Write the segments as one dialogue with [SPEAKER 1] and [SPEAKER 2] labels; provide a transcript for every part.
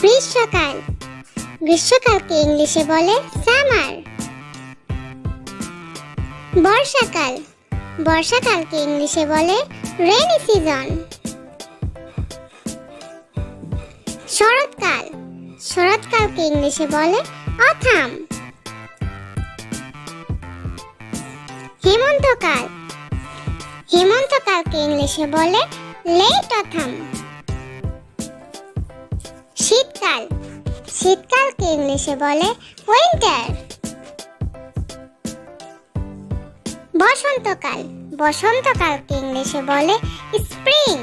[SPEAKER 1] গ্রীষ্মকাল। গ্রীষ্মকালকে ইংলিশে বলে সামার। বর্ষাকাল। বর্ষাকালকে ইংলিশে বলে রেনি সিজন শরৎকাল। শরৎকালকে ইংলিশে বলে অথাম। হেমন্তকাল। হেমন্তকালকে ইংলিশে বলে লেট অথাম। শীতকাল। শীতকালকে ইংলিশে বলে উইন্টার বসন্তকাল। বসন্তকালকে ইংলিশে বলে স্প্রিং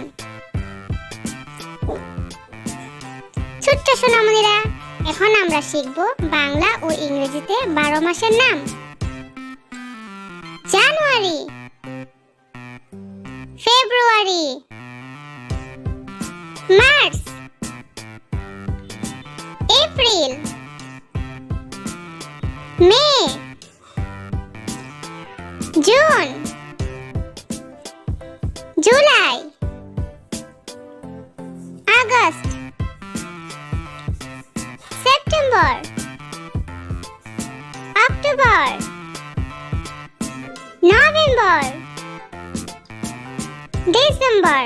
[SPEAKER 1] ছোট্ট সোনামণিরা, এখন আমরা শিখব বাংলা ও ইংরেজিতে বারো মাসের নাম। January. February. March. May June July August September October November December